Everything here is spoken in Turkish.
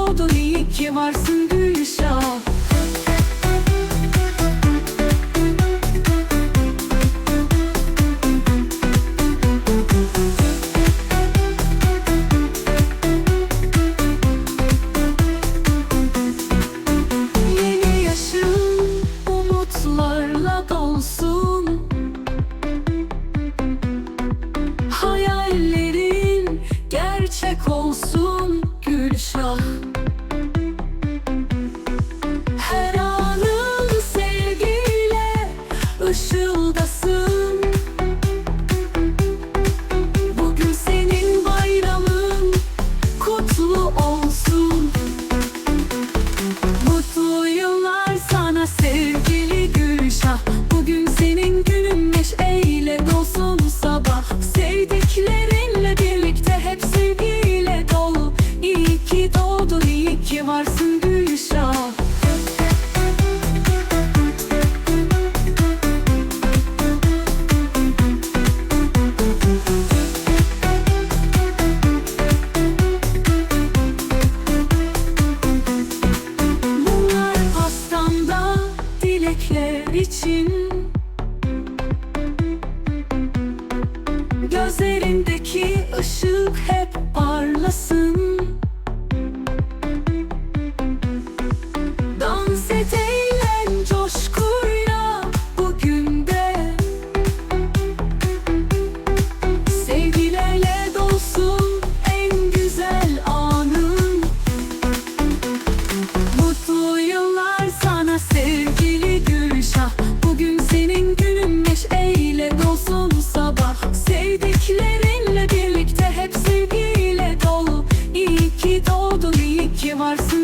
oldu iyi ki varsın Gülşah. Yeni yaşım umutlarla dolsun. ışılda dilekler için. Gözlerindeki ışık hep varsın